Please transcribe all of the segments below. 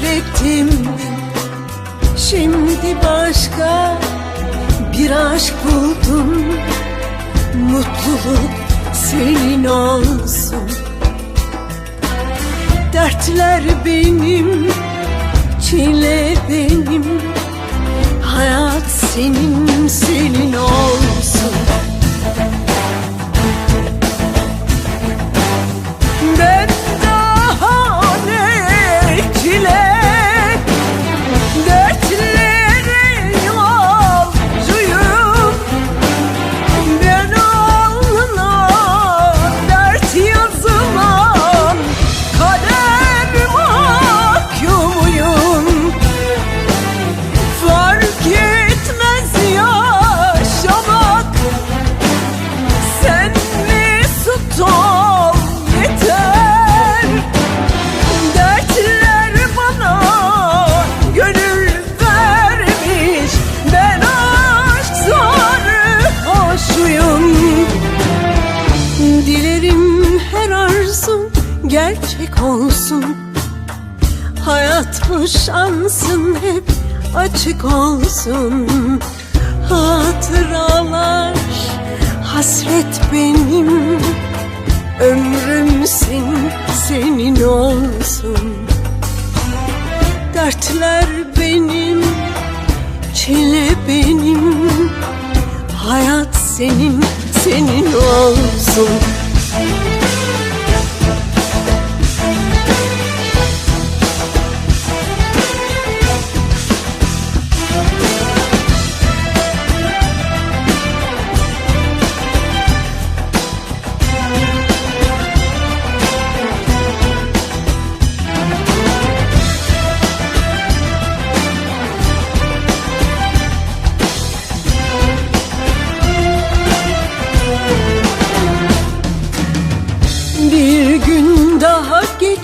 hasretimdin Şimdi başka bir aşk buldum. Mutluluk senin olsun. Dertler benim, çile benim. Hayat senin olsun. Hayat bu şansın hep açık olsun. Hatıralar hasret benim. Ömrüm senin, senin olsun. Dertler benim, çile benim. Hayat senin, senin olsun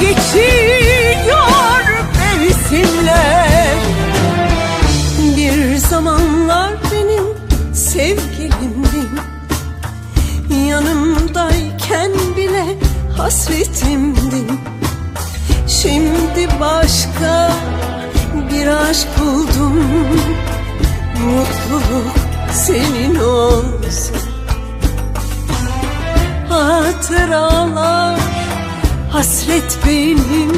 Geçiyor mevsimler Bir zamanlar benim sevgilimdin Yanımdayken bile hasretimdin Şimdi başka bir aşk buldum. Mutluluk senin olsun. Hatıralar hasret benim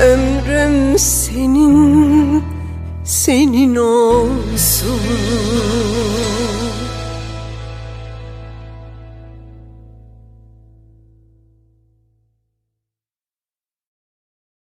Ömrüm senin, senin olsun